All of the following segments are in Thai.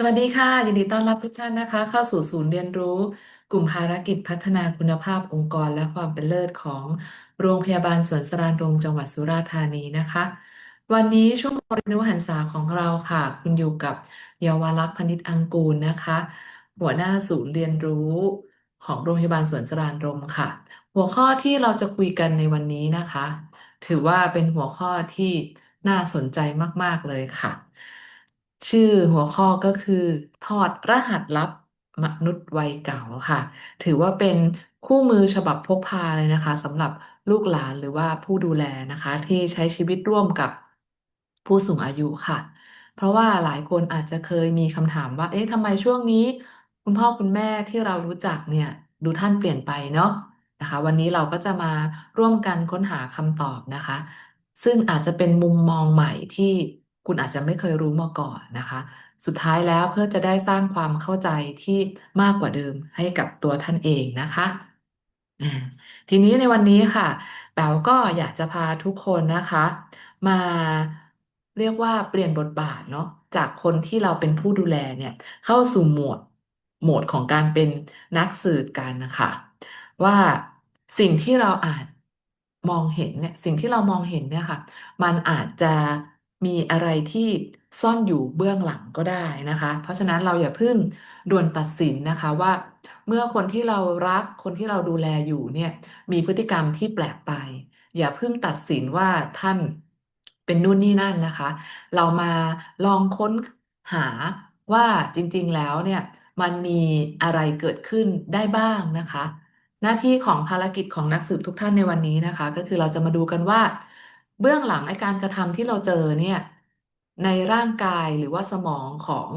สวัสดีค่ะ ยินดีต้อนรับทุกท่านนะคะ เข้าสู่ศูนย์เรียนรู้ กลุ่มภารกิจพัฒนาคุณภาพองค์กรและความเป็นเลิศของโรงพยาบาลสวนสรานรมจังหวัดสุราษฎร์ธานีนะคะ วันนี้ช่วงเรียนรู้หันษาของเราค่ะ คุณอยู่กับเยาวลักษณ์พนิษฐ์อังกูลนะคะ หัวหน้าศูนย์เรียนรู้ของโรงพยาบาลสวนสรานรมค่ะ หัวข้อที่เราจะคุยกันในวันนี้นะคะ ถือว่าเป็นหัวข้อที่น่าสนใจมาก ๆเลยค่ะ ชื่อหัวข้อก็คือ ถอดรหัสลับมนุษย์วัยเก่าค่ะ ถือว่าเป็นคู่มือฉบับพกพาเลยนะคะสำหรับลูกหลานหรือว่าผู้ดูแลนะคะ ที่ใช้ชีวิตร่วมกับผู้สูงอายุค่ะ เพราะว่าหลายคนอาจจะเคยมีคำถามว่า เอ๊ะทำไมช่วงนี้ คุณพ่อคุณแม่ที่เรารู้จักเนี่ยดูท่านเปลี่ยนไปเนาะนะคะ วันนี้เราก็จะมาร่วมกันค้นหาคำตอบนะคะ ซึ่งอาจจะเป็นมุมมองใหม่ที่ คุณอาจจะไม่เคยรู้มาก่อนนะคะ สุดท้ายแล้วเพื่อจะได้สร้างความเข้าใจที่มากกว่าเดิมให้กับตัวท่านเองนะคะทีนี้ในวันนี้ค่ะแป๋วก็อยากจะพาทุกคนนะคะ มาเรียกว่าเปลี่ยนบทบาทเนาะจากคนที่เราเป็นผู้ดูแลเนี่ย เข้าสู่โหมดโหมดของการเป็นนักสืบกันนะคะว่าสิ่งที่เราอาจมองเห็นเนี่ยสิ่งที่เรามองเห็นเนี่ยค่ะ มันอาจจะ มีอะไรที่ซ่อนอยู่เบื้องหลังก็ได้นะคะ เพราะฉะนั้นเราอย่าเพิ่งด่วนตัดสินนะคะว่า เมื่อคนที่เรารักคนที่เราดูแลอยู่เนี่ยมีพฤติกรรมที่แปลกไป อย่าเพิ่งตัดสินว่าท่านเป็นนู่นนี่นั่นนะคะ เรามาลองค้นหาว่าจริงๆแล้วเนี่ยมันมีอะไรเกิดขึ้นได้บ้างนะคะ หน้าที่ของภารกิจของนักสืบทุกท่านในวันนี้นะคะ ก็คือเราจะมาดูกันว่า เบื้องหลังไอ้การกระทำที่เราเจอเนี่ย ในร่างกายหรือว่าสมองของ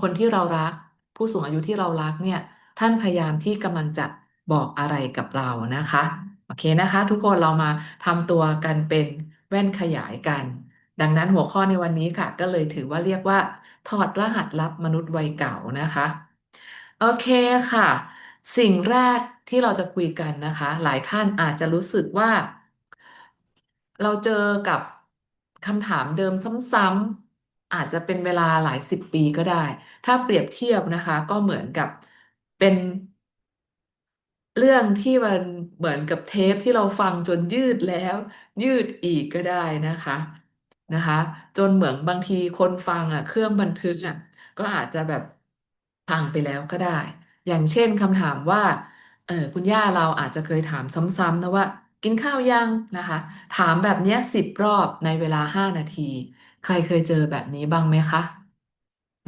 คนที่เรารัก ผู้สูงอายุที่เรารักเนี่ย ท่านพยายามที่กำลังจะบอกอะไรกับเรานะคะ โอเคนะคะ ทุกคนเรามาทำตัวกันเป็นแว่นขยายกัน ดังนั้นหัวข้อในวันนี้ค่ะ ก็เลยถือว่าเรียกว่า ถอดรหัสลับมนุษย์วัยเก่านะคะ โอเคค่ะ สิ่งแรกที่เราจะคุยกันนะคะ หลายท่านอาจจะรู้สึกว่า เราเจอกับคำถามเดิมซ้ำๆอาจจะเป็นเวลาหลายสิบปีก็ได้ ถ้าเปรียบเทียบนะคะ ก็เหมือนกับเป็นเรื่องที่มันเหมือนกับเทปที่เราฟังจนยืดแล้ว ยืดอีกก็ได้นะคะนะคะ จนเหมือนบางทีคนฟังอะ เครื่องบันทึกอะ ก็อาจจะแบบพังไปแล้วก็ได้ อย่างเช่นคำถามว่า เออคุณย่าเราอาจจะเคยถามซ้ำๆนะว่า กินข้าวยังนะคะ ถามแบบนี้สิบรอบในเวลาห้านาที ใครเคยเจอแบบนี้บ้างไหมคะ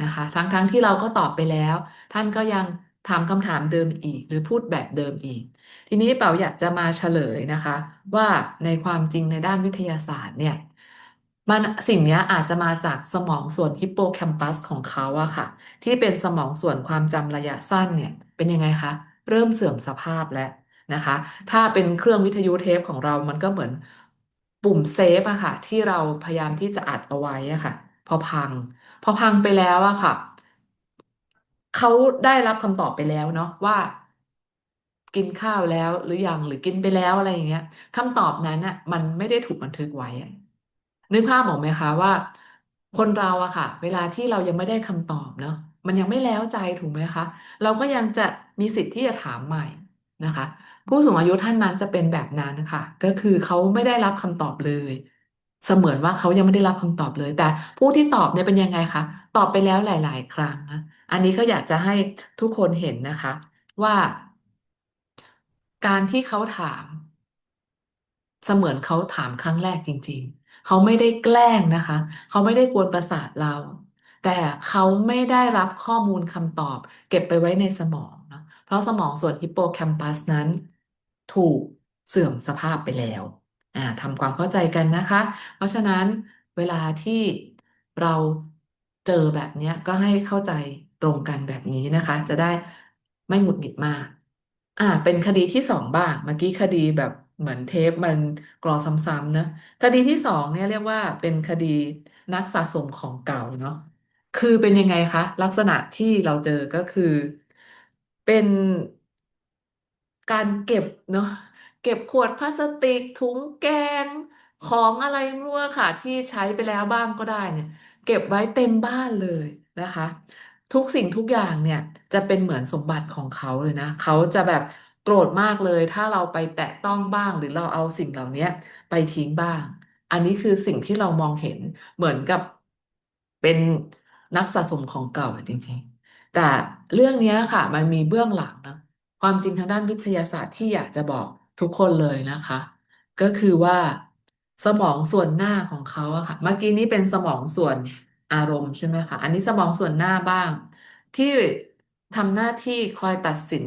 นะคะ ทั้งๆที่เราก็ตอบไปแล้ว ท่านก็ยังถามคำถามเดิมอีก หรือพูดแบบเดิมอีก ทีนี้เป๋าอยากจะมาเฉลยนะคะ ว่าในความจริงในด้านวิทยาศาสตร์เนี่ยมันสิ่งนี้อาจจะมาจากสมองส่วนฮิปโปแคมปัสของเขาอะค่ะ ที่เป็นสมองส่วนความจำระยะสั้นเนี่ยเป็นยังไงคะ เริ่มเสื่อมสภาพแล้ว นะคะ ถ้าเป็นเครื่องวิทยุเทปของเรามันก็เหมือนปุ่มเซฟอะค่ะ ที่เราพยายามที่จะอัดเอาไว้อะค่ะ พอพัง พอพังไปแล้วอะค่ะ เขาได้รับคำตอบไปแล้วเนาะว่ากินข้าวแล้วหรือยังหรือกินไปแล้วอะไรอย่างเงี้ยคำตอบนั้นน่ะมันไม่ได้ถูกบันทึกไว้อะนึกภาพออกไหมคะว่า คนเราอะค่ะ เวลาที่เรายังไม่ได้คำตอบเนาะมันยังไม่แล้วใจถูกไหมคะ เราก็ยังจะมีสิทธิ์ที่จะถามใหม่นะคะ ผู้สูงอายุท่านนั้นจะเป็นแบบนั้นนะคะก็คือเขาไม่ได้รับคำตอบเลย เสมือนว่าเขายังไม่ได้รับคำตอบเลย แต่ผู้ที่ตอบเนี่ยเป็นยังไงคะตอบไปแล้วหลาย ๆ ครั้งนะอันนี้ก็อยากจะให้ทุกคนเห็นนะคะ ว่า การที่เขาถาม เสมือนเขาถามครั้งแรกจริง ๆ เขาไม่ได้แกล้งนะคะ เขาไม่ได้กวนประสาทเรา แต่เขาไม่ได้รับข้อมูลคำตอบ เก็บไปไว้ในสมองเนาะเพราะสมองส่วนฮิปโปแคมปัสนั้น ถูกเสื่อมสภาพไปแล้วอ่าทำความเข้าใจกันนะคะ เพราะฉะนั้นเวลาที่เราเจอแบบนี้ก็ให้เข้าใจตรงกันแบบนี้นะคะ จะได้ไม่หงุดหงิดมาก อ่า เป็นคดีที่สองบ้างเมื่อกี้คดีแบบเหมือนเทปมันกรอซ้ำๆนะคดีที่สองเนี่ยเรียกว่าเป็นคดีนักสะสมของเก่าเนาะคือเป็นยังไงคะ ลักษณะที่เราเจอก็คือเป็น การเก็บเนาะเก็บขวดพลาสติกถุงแกง ของอะไรไม่รู้อะค่ะ ที่ใช้ไปแล้วบ้างก็ได้เนี่ย เก็บไว้เต็มบ้านเลยนะคะ ทุกสิ่งทุกอย่างเนี่ยจะเป็นเหมือนสมบัติของเขาเลยนะเขาจะแบบโกรธมากเลย ถ้าเราไปแตะต้องบ้างหรือเราเอาสิ่งเหล่านี้ไปทิ้งบ้าง อันนี้คือสิ่งที่เรามองเห็นเหมือนกับเป็นนักสะสมของเก่าจริง ๆ แต่เรื่องนี้ค่ะ มันมีเบื้องหลังนะ ความจริงทางด้านวิทยาศาสตร์ที่อยากจะบอกทุกคนเลยนะคะ ก็คือว่าสมองส่วนหน้าของเขาอะค่ะเมื่อกี้นี้เป็นสมองส่วนอารมณ์ใช่ไหมคะอันนี้สมองส่วนหน้าบ้าง ที่ทำหน้าที่คอยตัดสิน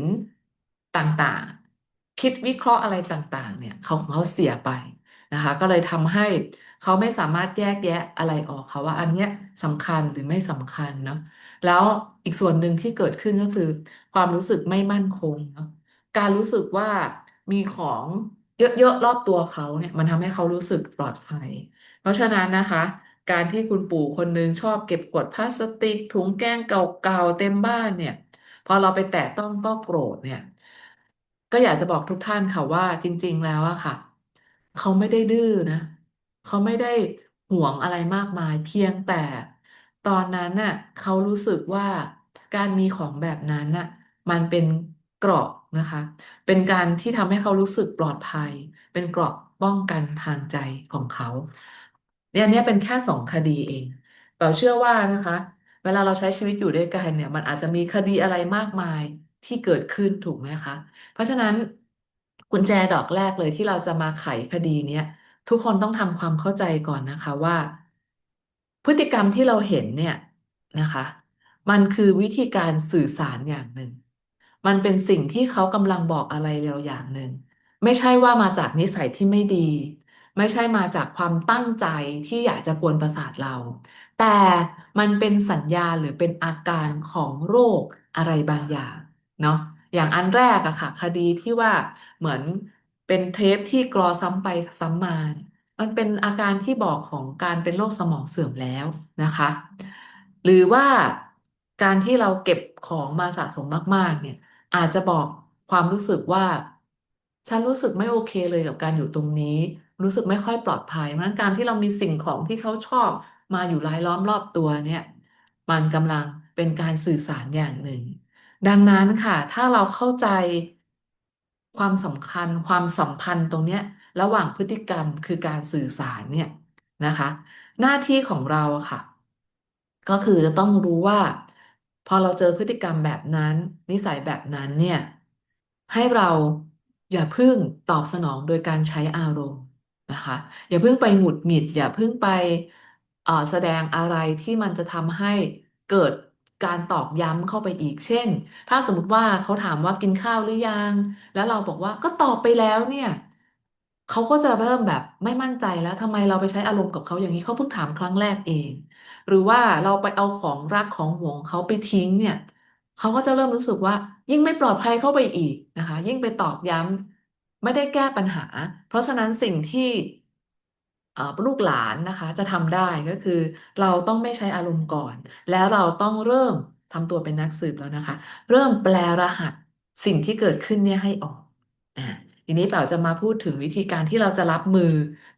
ต่างๆ คิดวิเคราะห์อะไรต่าง ๆ เนี่ยเขาของเขาเสียไปนะคะ ก็เลยทำให้ เขาไม่สามารถแยกแยะอะไรออกค่ะว่าอันเนี้ยสำคัญหรือไม่สำคัญเนาะแล้วอีกส่วนหนึ่งที่เกิดขึ้นก็คือ ความรู้สึกไม่มั่นคงเนาะการรู้สึกว่ามีของเยอะๆรอบตัวเขาเนี่ย มันทำให้เขารู้สึกปลอดภัย เพราะฉะนั้นนะคะ การที่คุณปู่คนนึงชอบเก็บขวดพลาสติก ถุงแกงเก่าๆเต็มบ้านเนี่ย พอเราไปแตะต้องก็โกรธเนี่ย ก็อยากจะบอกทุกท่านค่ะว่าจริง ๆ แล้วอะค่ะ เขาไม่ได้ดื้อนะ เขาไม่ได้หวงอะไรมากมาย เพียงแต่ตอนนั้นน่ะเขารู้สึกว่าการมีของแบบนั้นน่ะมันเป็นเกราะนะคะ เป็นการที่ทำให้เขารู้สึกปลอดภัย เป็นเกราะป้องกันทางใจของเขาเนี่ยเนี่ยเป็นแค่สองคดีเองเปาเชื่อว่านะคะ เวลาเราใช้ชีวิตอยู่ด้วยกันเนี่ยมันอาจจะมีคดีอะไรมากมายที่เกิดขึ้นถูกไหมคะ เพราะฉะนั้นกุญแจดอกแรกเลยที่เราจะมาไขคดีเนี้ย ทุกคนต้องทำความเข้าใจก่อนนะคะว่า พฤติกรรมที่เราเห็นเนี่ยนะคะ มันคือวิธีการสื่อสารอย่างหนึ่ง มันเป็นสิ่งที่เขากำลังบอกอะไรเราอย่างหนึ่ง ไม่ใช่ว่ามาจากนิสัยที่ไม่ดี ไม่ใช่มาจากความตั้งใจที่อยากจะกวนประสาทเรา แต่มันเป็นสัญญาณหรือเป็นอาการของโรคอะไรบางอย่างเนาะอย่างอันแรกอะค่ะ คดีที่ว่าเหมือน เป็นเทปที่กรอซ้ำไปซ้ำมา มันเป็นอาการที่บอกของการเป็นโรคสมองเสื่อมแล้วนะคะ หรือว่าการที่เราเก็บของมาสะสมมาก ๆ เนี่ย อาจจะบอกความรู้สึกว่า ฉันรู้สึกไม่โอเคเลยกับการอยู่ตรงนี้ รู้สึกไม่ค่อยปลอดภัยเพราะฉะนั้นการที่เรามีสิ่งของที่เขาชอบมาอยู่รายล้อมรอบตัวเนี่ย มันกำลังเป็นการสื่อสารอย่างหนึ่ง ดังนั้นค่ะ ถ้าเราเข้าใจ ความสำคัญความสัมพันธ์ตรงเนี้ยระหว่างพฤติกรรมคือการสื่อสารเนี่ยนะคะ หน้าที่ของเราค่ะ ก็คือจะต้องรู้ว่า พอเราเจอพฤติกรรมแบบนั้น นิสัยแบบนั้นเนี่ยให้เราอย่าเพิ่งตอบสนองโดยการใช้อารมณ์นะคะอย่าเพิ่งไปหงุดหงิด อย่าเพิ่งไปแสดงอะไรที่มันจะทำให้เกิด การตอกย้ำเข้าไปอีก เช่น ถ้าสมมติว่าเขาถามว่ากินข้าวหรือยัง แล้วเราบอกว่าก็ตอบไปแล้วเนี่ย เขาก็จะเริ่มแบบไม่มั่นใจแล้วทำไมเราไปใช้อารมณ์กับเขาอย่างนี้เขาเพิ่งถามครั้งแรกเอง หรือว่าเราไปเอาของรักของหวงเขาไปทิ้งเนี่ย เขาก็จะเริ่มรู้สึกว่า ยิ่งไม่ปลอดภัยเข้าไปอีกนะคะ ยิ่งไปตอกย้ำไม่ได้แก้ปัญหา เพราะฉะนั้นสิ่งที่ ลูกหลานนะคะจะทำได้ก็คือ เราต้องไม่ใช้อารมณ์ก่อน แล้วเราต้องเริ่มทำตัวเป็นนักสืบแล้วนะคะ เริ่มแปลรหัสสิ่งที่เกิดขึ้นเนี่ยให้ออกอ่าทีนี้เราจะมาพูดถึงวิธีการที่เราจะรับมือ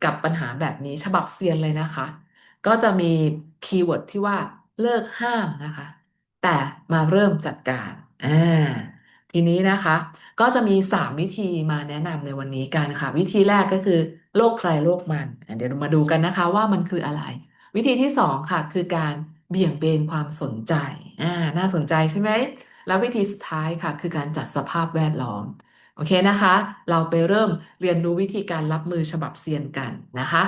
กับปัญหาแบบนี้ฉบับเซียนเลยนะคะ ก็จะมีคีย์เวิร์ดที่ว่าเลิกห้ามนะคะ แต่มาเริ่มจัดการอ่า ทีนี้นะคะ ก็จะมี 3 วิธีมาแนะนำในวันนี้กันค่ะ วิธีแรกก็คือโรคใครโรคมันอะเดี๋ยวมาดูกันนะคะว่ามันคืออะไร วิธีที่สองค่ะ คือการเบี่ยงเบนความสนใจอ่าน่าสนใจใช่ไหมแล้ววิธีสุดท้ายค่ะ คือการจัดสภาพแวดล้อมโอเคนะคะ เราไปเริ่มเรียนรู้วิธีการรับมือฉบับเซียนกันนะคะ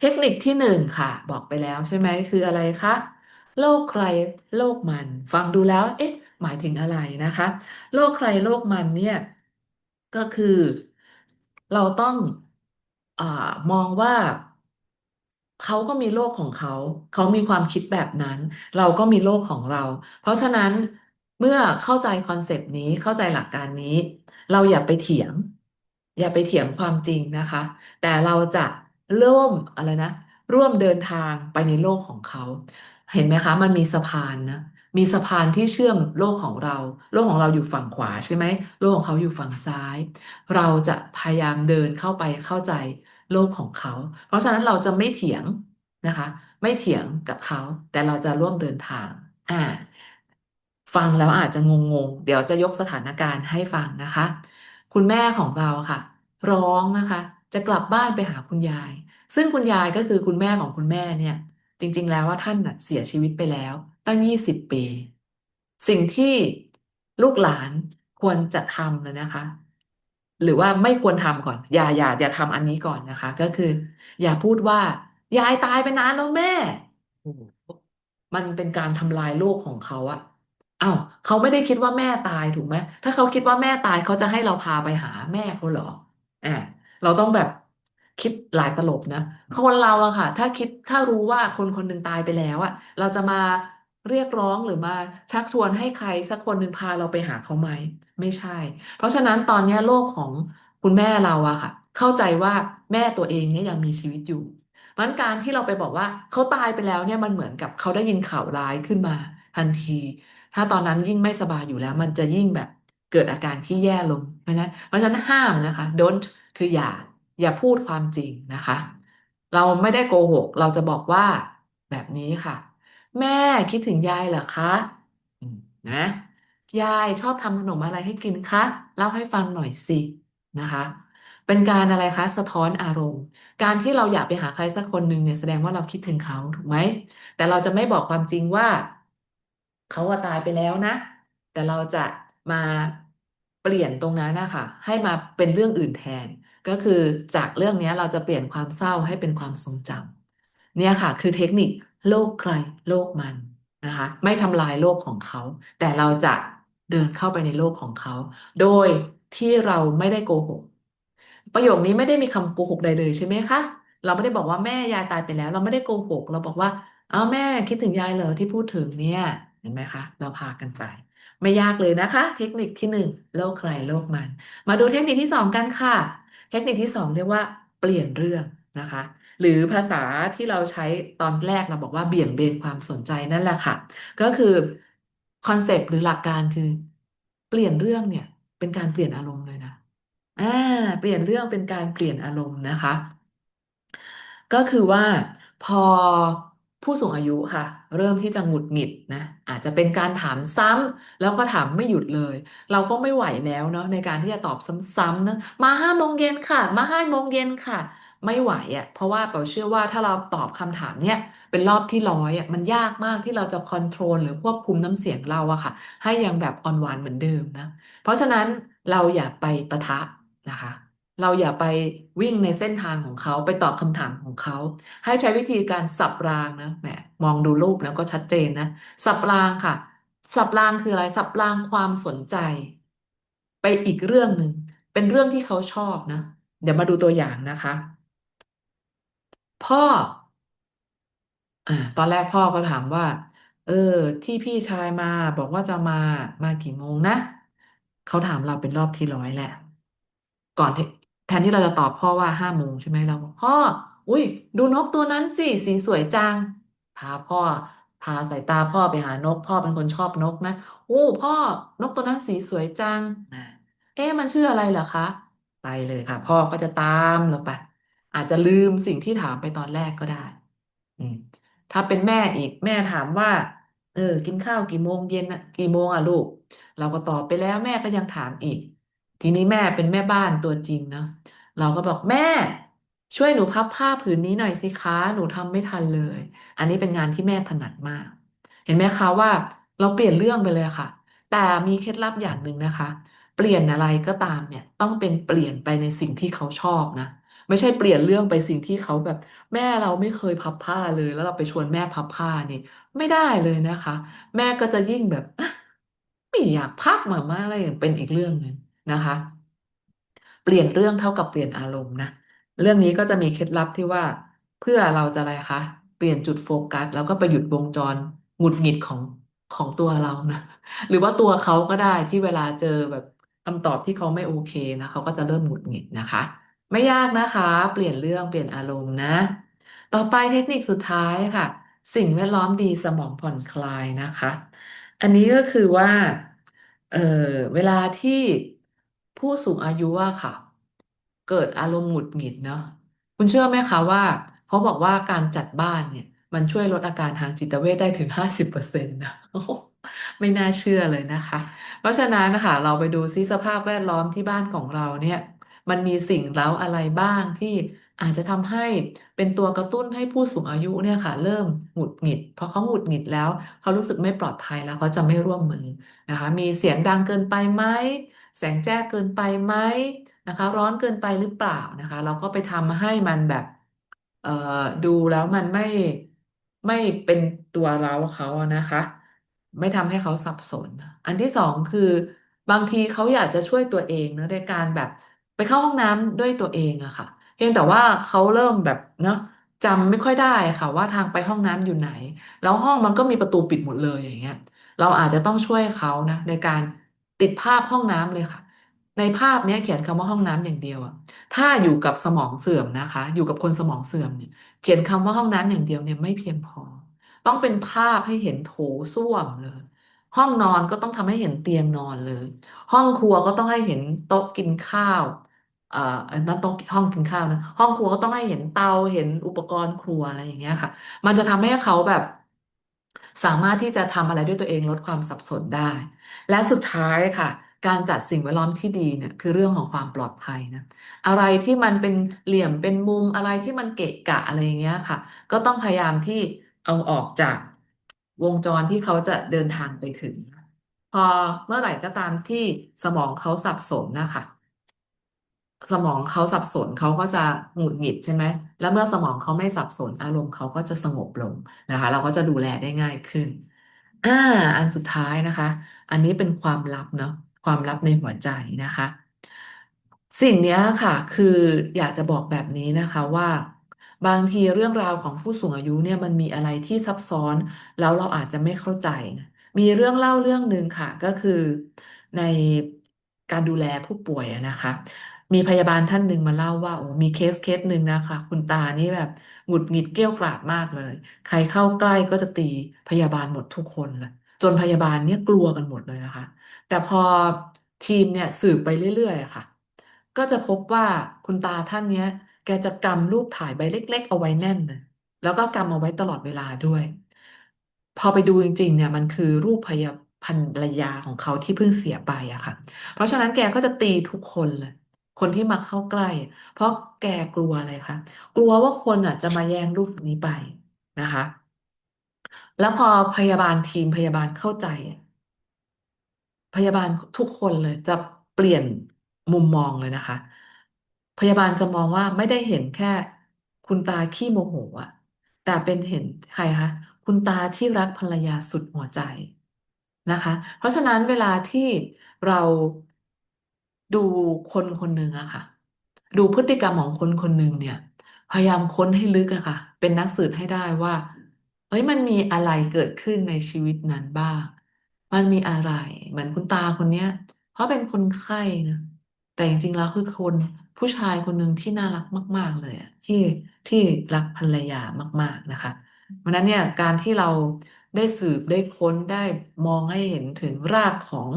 เทคนิคที่หนึ่งค่ะ บอกไปแล้วใช่ไหมคืออะไรคะโลกใครโลกมัน ฟังดูแล้ว เอ๊ะ หมายถึงอะไรนะคะโลกใครโลกมันเนี่ยก็คือเราต้องอามองว่าเขาก็มีโลกของเขา เขามีความคิดแบบนั้น เราก็มีโลกของเรา เพราะฉะนั้นเมื่อเข้าใจคอนเซปต์นี้เข้าใจหลักการนี้ เราอย่าไปเถียง อย่าไปเถียงความจริงนะคะ แต่เราจะร่วมอะไรนะ ร่วมเดินทางไปในโลกของเขา เห็นไหมคะ มันมีสะพานนะ มีสะพานที่เชื่อมโลกของเรา โลกของเราอยู่ฝั่งขวาใช่ไหมโลกของเขาอยู่ฝั่งซ้าย เราจะพยายามเดินเข้าไปเข้าใจโลกของเขา เพราะฉะนั้นเราจะไม่เถียงนะคะ ไม่เถียงกับเขา แต่เราจะร่วมเดินทางอ่าฟังแล้วอาจจะงงๆ เดี๋ยวจะยกสถานการณ์ให้ฟังนะคะ คุณแม่ของเราค่ะ ร้องนะคะ จะกลับบ้านไปหาคุณยาย ซึ่งคุณยายก็คือคุณแม่ของคุณแม่เนี่ย จริง ๆ แล้วว่าท่านเสียชีวิตไปแล้ว ตั้งยี่สิบปี สิ่งที่ลูกหลานควรจะทำเลยนะคะ หรือว่าไม่ควรทำก่อน อย่าอย่าอย่าทำอันนี้ก่อนนะคะ ก็คือ อย่าพูดว่ายายตายไปนานแล้วแม่โอ้โหมันเป็นการทำลายโลกของเขาอะอ้าวเขาไม่ได้คิดว่าแม่ตายถูกไหมถ้าเขาคิดว่าแม่ตายเขาจะให้เราพาไปหาแม่เขาเหรออ่าเราต้องแบบคิดหลายตลบนะคนเราอะค่ะ ถ้าคิดถ้ารู้ว่าคนคนหนึ่งตายไปแล้วอะเราจะมา เรียกร้องหรือมาชักชวนให้ใครสักคนหนึ่งพาเราไปหาเขาไหม ไม่ใช่ เพราะฉะนั้นตอนนี้โลกของคุณแม่เราอะค่ะ เข้าใจว่าแม่ตัวเองเนี่ยยังมีชีวิตอยู่เพราะฉะนั้นการที่เราไปบอกว่าเขาตายไปแล้วเนี่ยมันเหมือนกับเขาได้ยินข่าวร้ายขึ้นมาทันที ถ้าตอนนั้นยิ่งไม่สบายอยู่แล้ว มันจะยิ่งแบบเกิดอาการที่แย่ลงนะเพราะฉะนั้นห้ามนะคะ don't คืออย่าอย่าพูดความจริงนะคะ เราไม่ได้โกหก เราจะบอกว่าแบบนี้ค่ะ แม่คิดถึงยายเหรอคะอืมนะ ยายชอบทำขนมอะไรให้กินคะเล่าให้ฟังหน่อยสินะคะ เป็นการอะไรคะ สะท้อนอารมณ์ การที่เราอยากไปหาใครสักคนหนึ่งเนี่ยแสดงว่าเราคิดถึงเขาถูกไหมแต่เราจะไม่บอกความจริงว่า เขาว่าตายไปแล้วนะ แต่เราจะมาเปลี่ยนตรงนั้นนะคะให้มาเป็นเรื่องอื่นแทน ก็คือจากเรื่องนี้เราจะเปลี่ยนความเศร้าให้เป็นความทรงจำเนี่ยค่ะ คือเทคนิค โลกใครโลกมันนะคะไม่ทำลายโลกของเขา แต่เราจะเดินเข้าไปในโลกของเขา โดยที่เราไม่ได้โกหก ประโยคนี้ไม่ได้มีคำโกหกใดเลยใช่ไหมคะ เราไม่ได้บอกว่าแม่ยายตายไปแล้ว เราไม่ได้โกหก เราบอกว่า เอาแม่คิดถึงยายเหรอที่พูดถึงเนี่ยเห็นไหมคะ เราพากันไป ไม่ยากเลยนะคะ เทคนิคที่หนึ่งโลกใครโลกมัน มาดูเทคนิคที่สองกันค่ะ เทคนิคที่สองเรียกว่า เปลี่ยนเรื่องนะคะ หรือภาษาที่เราใช้ตอนแรกเราบอกว่าเบี่ยงเบนความสนใจนั่นแหละค่ะ ก็คือคอนเซปต์หรือหลักการคือ เปลี่ยนเรื่องเนี่ย เป็นการเปลี่ยนอารมณ์เลยนะอ่าเปลี่ยนเรื่องเป็นการเปลี่ยนอารมณ์นะคะ ก็คือว่าพอผู้สูงอายุค่ะ เริ่มที่จะหงุดหงิดนะอาจจะเป็นการถามซ้ำแล้วก็ถามไม่หยุดเลย เราก็ไม่ไหวแล้วเนาะในการที่จะตอบซ้ำๆนะมาห้าโมงเย็นค่ะ มาห้าโมงเย็นค่ะ ไม่ไหวอะเพราะว่าเปาเชื่อว่าถ้าเราตอบคำถามเนี้ยเป็นรอบที่ร้อยอะมันยากมากที่เราจะคอนโทรลหรือควบคุมน้ำเสียงเราอะค่ะ ให้ยังแบบอ่อนหวานเหมือนเดิมนะ เพราะฉะนั้นเราอย่าไปปะทะนะคะ เราอย่าไปวิ่งในเส้นทางของเขาไปตอบคำถามของเขา ให้ใช้วิธีการสับรางนะแหมมองดูรูปแล้วก็ชัดเจนนะสับรางค่ะ สับรางคืออะไรสับรางความสนใจ ไปอีกเรื่องหนึ่งเป็นเรื่องที่เขาชอบนะ เดี๋ยวมาดูตัวอย่างนะคะ พ่อ อ่า ตอนแรกพ่อก็ถามว่า เออ ที่พี่ชายมาบอกว่าจะมามากี่โมงนะ เขาถามเราเป็นรอบที่ร้อยแหละ ก่อนที่แทนที่เราจะตอบพ่อว่าห้าโมงใช่ไหมเราบอกพ่อ อุ้ยดูนกตัวนั้นสิสีสวยจัง พาพ่อ พาสายตาพ่อไปหานก พ่อเป็นคนชอบนกนะโอ้พ่อนกตัวนั้นสีสวยจังอ่าเอ๊ะมันชื่ออะไรเหรอคะ ไปเลยค่ะ พ่อก็จะตามเราไป อาจจะลืมสิ่งที่ถามไปตอนแรกก็ได้ อืม ถ้าเป็นแม่อีกแม่ถามว่า เออ กินข้าวกี่โมงเย็นอะกี่โมงอะลูก เราก็ตอบไปแล้วแม่ก็ยังถามอีก ทีนี้แม่เป็นแม่บ้านตัวจริงเนาะเราก็บอกแม่ ช่วยหนูพับผ้าผืนนี้หน่อยสิคะหนูทำไม่ทันเลย อันนี้เป็นงานที่แม่ถนัดมาก เห็นไหมคะว่าเราเปลี่ยนเรื่องไปเลยค่ะ แต่มีเคล็ดลับอย่างหนึ่งนะคะ เปลี่ยนอะไรก็ตามเนี่ย ต้องเป็นเปลี่ยนไปในสิ่งที่เขาชอบนะ ไม่ใช่เปลี่ยนเรื่องไปสิ่งที่เขาแบบ แม่เราไม่เคยพับผ้าเลย แล้วเราไปชวนแม่พับผ้านี่ ไม่ได้เลยนะคะ แม่ก็จะยิ่งแบบ ไม่อยากพับมามาอะไรอย่างเป็นอีกเรื่องหนึ่งนะคะ เปลี่ยนเรื่องเท่ากับเปลี่ยนอารมณ์นะเรื่องนี้ก็จะมีเคล็ดลับที่ว่า เพื่อเราจะอะไรคะเปลี่ยนจุดโฟกัส แล้วก็ไปหยุดวงจรหงุดหงิดของของตัวเรานะหรือว่าตัวเขาก็ได้ที่เวลาเจอแบบคำตอบที่เขาไม่โอเคนะเขาก็จะเริ่มหงุดหงิดนะคะ ไม่ยากนะคะ เปลี่ยนเรื่องเปลี่ยนอารมณ์นะ ต่อไปเทคนิคสุดท้ายค่ะ สิ่งแวดล้อมดีสมองผ่อนคลายนะคะ อันนี้ก็คือว่า เอ่อเวลาที่ผู้สูงอายุอะค่ะ เกิดอารมณ์หงุดหงิดเนาะคุณเชื่อไหมคะว่าเขาบอกว่าการจัดบ้านเนี่ย มันช่วยลดอาการทางจิตเวชได้ถึงห้าสิบเปอร์เซ็นต์นะไม่น่าเชื่อเลยนะคะ เพราะฉะนั้นนะคะเราไปดูซิสภาพแวดล้อมที่บ้านของเราเนี่ย มันมีสิ่งเร้าอะไรบ้างที่อาจจะทำให้เป็นตัวกระตุ้นให้ผู้สูงอายุเนี่ยค่ะ เริ่มหงุดหงิดพอเขาหงุดหงิดแล้ว เขารู้สึกไม่ปลอดภัยแล้วเขาจะไม่ร่วมมือนะคะ มีเสียงดังเกินไปไหมแสงแจ้เกินไปไหมนะคะ ร้อนเกินไปหรือเปล่านะคะ เราก็ไปทำให้มันแบบเอ่อดูแล้วมันไม่ไม่เป็นตัวเราเขานะคะ ไม่ทำให้เขาสับสน อันที่สองคือบางทีเขาอยากจะช่วยตัวเองเนอะในการแบบ ไปเข้าห้องน้ำด้วยตัวเองอะค่ะ เพียงแต่ว่าเขาเริ่มแบบเนาะจำไม่ค่อยได้ค่ะ ว่าทางไปห้องน้ำอยู่ไหน แล้วห้องมันก็มีประตูปิดหมดเลยอย่างเงี้ย เราอาจจะต้องช่วยเขานะในการติดภาพห้องน้ำเลยค่ะ ในภาพเนี้ยเขียนคำว่าห้องน้ำอย่างเดียวอะถ้าอยู่กับสมองเสื่อมนะคะ อยู่กับคนสมองเสื่อมเนี่ย เขียนคำว่าห้องน้ำอย่างเดียวเนี่ยไม่เพียงพอ ต้องเป็นภาพให้เห็นโถส้วมเลย ห้องนอนก็ต้องทำให้เห็นเตียงนอนเลย ห้องครัวก็ต้องให้เห็นโต๊ะกินข้าว เอ่อนั่นโต๊ะห้องกินข้าวนะ ห้องครัวก็ต้องให้เห็นเตาเห็นอุปกรณ์ครัวอะไรอย่างเงี้ยค่ะ มันจะทำให้เขาแบบ สามารถที่จะทำอะไรด้วยตัวเองลดความสับสนได้ และสุดท้ายค่ะ การจัดสิ่งแวดล้อมที่ดีเนี่ยคือเรื่องของความปลอดภัยนะ อะไรที่มันเป็นเหลี่ยมเป็นมุมอะไรที่มันเกะกะอะไรอย่างเงี้ยค่ะ ก็ต้องพยายามที่เอาออกจาก วงจรที่เขาจะเดินทางไปถึง พอเมื่อไหร่ก็ตามที่สมองเขาสับสนนะคะสมองเขาสับสนเขาก็จะหงุดหงิดใช่ไหมแล้วเมื่อสมองเขาไม่สับสนอารมณ์เขาก็จะสงบลงนะคะ เราก็จะดูแลได้ง่ายขึ้นอ่าอันสุดท้ายนะคะ อันนี้เป็นความลับเนาะความลับในหัวใจนะคะ สิ่งนี้ค่ะ คืออยากจะบอกแบบนี้นะคะว่า บางทีเรื่องราวของผู้สูงอายุเนี่ยมันมีอะไรที่ซับซ้อน แล้วเราอาจจะไม่เข้าใจ มีเรื่องเล่าเรื่องหนึ่งค่ะ ก็คือในการดูแลผู้ป่วยอะนะคะ มีพยาบาลท่านหนึ่งมาเล่าว่าโอ้มีเคสเคสหนึ่งนะคะ คุณตานี่แบบหงุดหงิดเกรี้ยวกราดมากเลย ใครเข้าใกล้ก็จะตีพยาบาลหมดทุกคนเลยจนพยาบาลเนี่ยกลัวกันหมดเลยนะคะ แต่พอทีมเนี่ยสืบไปเรื่อยๆอะค่ะ ก็จะพบว่าคุณตาท่านเนี้ย แกจะกำรูปถ่ายใบเล็ก ๆ เอาไว้แน่นเลยแล้วก็กำเอาไว้ตลอดเวลาด้วย พอไปดูจริง ๆ เนี่ย มันคือรูปพยาภรรยาของเขาที่เพิ่งเสียไปอะค่ะ เพราะฉะนั้นแกก็จะตีทุกคนเลย คนที่มาเข้าใกล้ เพราะแกกลัวอะไรคะกลัวว่าคนอะ จะมาแย่งรูปนี้ไปนะคะ แล้วพอพยาบาลทีมพยาบาลเข้าใจอะพยาบาลทุกคนเลยจะเปลี่ยนมุมมองเลยนะคะ พยาบาลจะมองว่าไม่ได้เห็นแค่คุณตาขี้โมโหอะแต่เป็นเห็นใครคะคุณตาที่รักภรรยาสุดหัวใจนะคะ เพราะฉะนั้นเวลาที่เราดูคนคนหนึ่งอะค่ะ ดูพฤติกรรมของคนคนหนึ่งเนี่ย พยายามค้นให้ลึกอะค่ะ เป็นนักสืบให้ได้ว่าเฮ้ยมันมีอะไรเกิดขึ้นในชีวิตนั้นบ้าง มันมีอะไร เหมือนคุณตาคนเนี้ยเขาะเป็นคนไข้นะ แต่จริง ๆ แล้วคือคนผู้ชายคนหนึ่งที่น่ารักมาก ๆ เลยอะ ที่ ที่รักภรรยามาก ๆ นะคะเพราะนั้นเนี่ยการที่เราได้สืบ ได้ค้น ได้มองให้เห็นถึงรากของ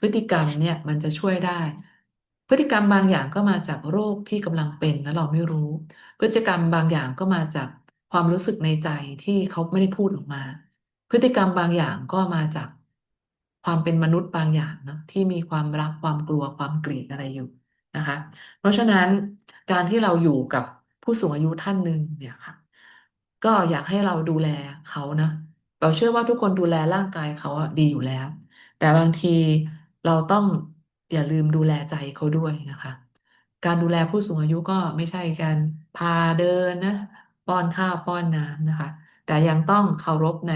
พฤติกรรมเนี่ย มันจะช่วยได้ พฤติกรรมบางอย่างก็มาจากโรคที่กำลังเป็นแล้วเราไม่รู้ พฤติกรรมบางอย่างก็มาจากความรู้สึกในใจที่เขาไม่ได้พูดออกมา พฤติกรรมบางอย่างก็มาจาก ความเป็นมนุษย์บางอย่างเนอะที่มีความรักความกลัวความเกลียดอะไรอยู่นะคะ เพราะฉะนั้นการที่เราอยู่กับผู้สูงอายุท่านหนึ่งเนี่ยค่ะ ก็อยากให้เราดูแลเขานะเราเชื่อว่าทุกคนดูแลร่างกายเขาดีอยู่แล้ว แต่บางทีเราต้องอย่าลืมดูแลใจเขาด้วยนะคะ การดูแลผู้สูงอายุก็ไม่ใช่การพาเดินนะป้อนข้าวป้อนน้ำนะคะ แต่ยังต้องเคารพใน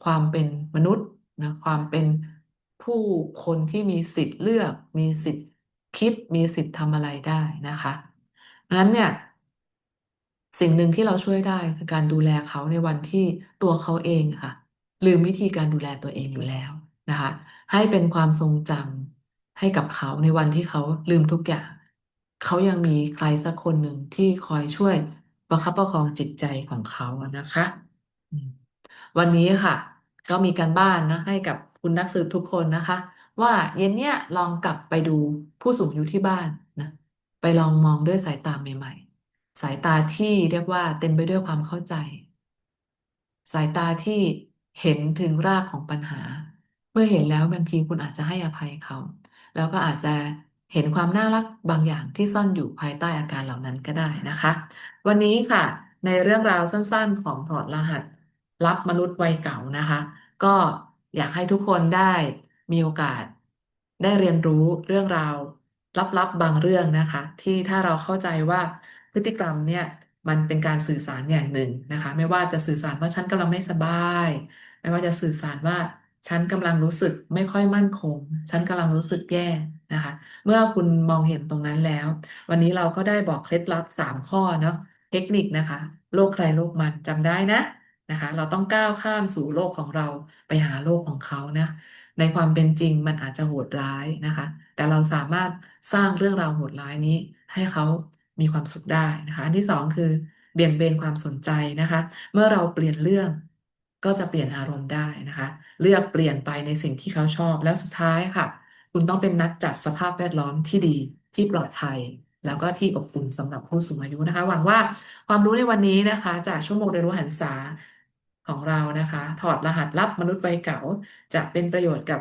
ความเป็นมนุษย์นะความเป็น ผู้คนที่มีสิทธิ์เลือกมีสิทธิ์คิดมีสิทธิ์ทำอะไรได้นะคะนั้นเนี่ย สิ่งหนึ่งที่เราช่วยได้คือการดูแลเขาในวันที่ตัวเขาเองค่ะ ลืมวิธีการดูแลตัวเองอยู่แล้วนะคะ ให้เป็นความทรงจำให้กับเขาในวันที่เขาลืมทุกอย่าง เขายังมีใครสักคนหนึ่งที่คอยช่วยประคับประคองจิตใจของเขานะคะ วันนี้ค่ะ ก็มีการบ้านนะให้กับ คุณนักสืบทุกคนนะคะ ว่าเย็นเนี้ยลองกลับไปดูผู้สูงอายุที่บ้านนะไปลองมองด้วยสายตาใหม่ ๆ สายตาที่เรียกว่าเต็มไปด้วยความเข้าใจ สายตาที่เห็นถึงรากของปัญหา เมื่อเห็นแล้วบางทีคุณอาจจะให้อภัยเขา แล้วก็อาจจะเห็นความน่ารักบางอย่างที่ซ่อนอยู่ภายใต้อาการเหล่านั้นก็ได้นะคะ วันนี้ค่ะในเรื่องราวสั้นๆ ของถอดรหัสลับมนุษย์วัยเก่านะคะ ก็ อยากให้ทุกคนได้มีโอกาส ได้เรียนรู้เรื่องราวลับๆบางเรื่องนะคะ ที่ถ้าเราเข้าใจว่าพฤติกรรมเนี่ยมันเป็นการสื่อสารอย่างหนึ่งนะคะ ไม่ว่าจะสื่อสารว่าฉันกำลังไม่สบาย ไม่ว่าจะสื่อสารว่าฉันกำลังรู้สึกไม่ค่อยมั่นคง ฉันกำลังรู้สึกแย่นะคะ เมื่อคุณมองเห็นตรงนั้นแล้ว วันนี้เราก็ได้บอกเคล็ดลับสามข้อเนาะเทคนิคนะคะโลกใครโลกมันจำได้นะ นะคะ เราต้องก้าวข้ามสู่โลกของเราไปหาโลกของเขานะในความเป็นจริงมันอาจจะโหดร้ายนะคะ แต่เราสามารถสร้างเรื่องราวโหดร้ายนี้ ให้เขามีความสุขได้นะคะอันที่สองคือเบี่ยงเบนความสนใจนะคะ เมื่อเราเปลี่ยนเรื่องก็จะเปลี่ยนอารมณ์ได้นะคะ เลือกเปลี่ยนไปในสิ่งที่เขาชอบแล้วสุดท้ายค่ะ คุณต้องเป็นนักจัดสภาพแวดล้อมที่ดีที่ปลอดภัย แล้วก็ที่อบอุ่นสำหรับผู้สูงอายุนะคะ หวังว่าความรู้ในวันนี้นะคะ จากชั่วโมงเรียนรู้หันษา ของเรานะคะ ถอดรหัสลับมนุษย์วัยเก่า จะเป็นประโยชน์กับ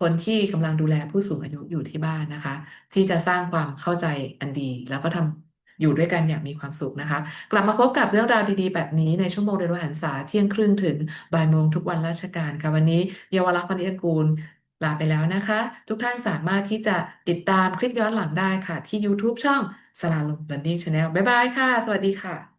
คนที่กำลังดูแลผู้สูงอายุอยู่ที่บ้านนะคะ ที่จะสร้างความเข้าใจอันดี แล้วก็ทำอยู่ด้วยกันอย่างมีความสุขนะคะ กลับมาพบกับเรื่องราวดีๆ แบบนี้ในชั่วโมงเรียนรู้หันษาเที่ยงครึ่งถึงบ่ายโมงทุกวันราชการค่ะวันนี้เยาวลักษณ์ปณิกูลลาไปแล้วนะคะ ทุกท่านสามารถที่จะติดตามคลิปย้อนหลังได้ค่ะ ที่ YouTube ช่องสลาลม Learning Channel บ๊ายบายค่ะ สวัสดีค่ะ